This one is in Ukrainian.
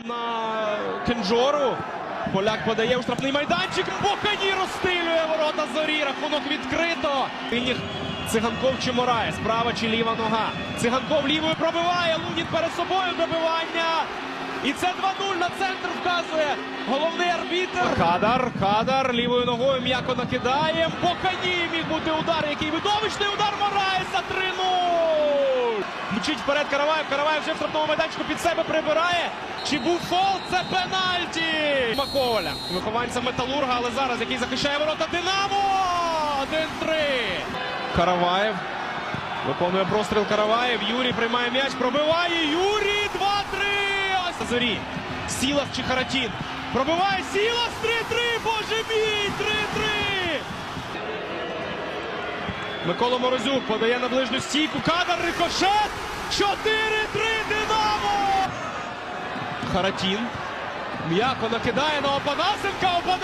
на Кенджору. Поляк подає у штрафний майданчик. Бохані розстрілює ворота зорі. Рахунок відкрито. Виніх Циганков чи Мораєс. Права чи ліва нога. Циганков лівою пробиває. Лунін перед собою добивання. І це 2-0 на центр вказує головний арбітр. Кадар, Кадар лівою ногою м'яко накидає. Бохані міг бути удар. Який видовищний удар Мораєса 3-0. Мчить вперед Караваєв. Караваєв вже в штрафному майданчику під себе прибирає. Чи був фол? Це пенальті. Маковаля. Вихованця Металурга, але зараз який захищає ворота Динамо. 1-3. Караваєв. Виконує простріл Караваєв. Юрій приймає м'яч, пробиває. Юрій 2-3. Ось Зорі. Сілас чи Харатін. Пробиває Сілас 3-3. Боже мій! Микола Морозюк подає на ближню стійку. Кадр рикошет. 4-3 Динамо. Харатін. М'яко накидає на Опанасенка. Опанасенка.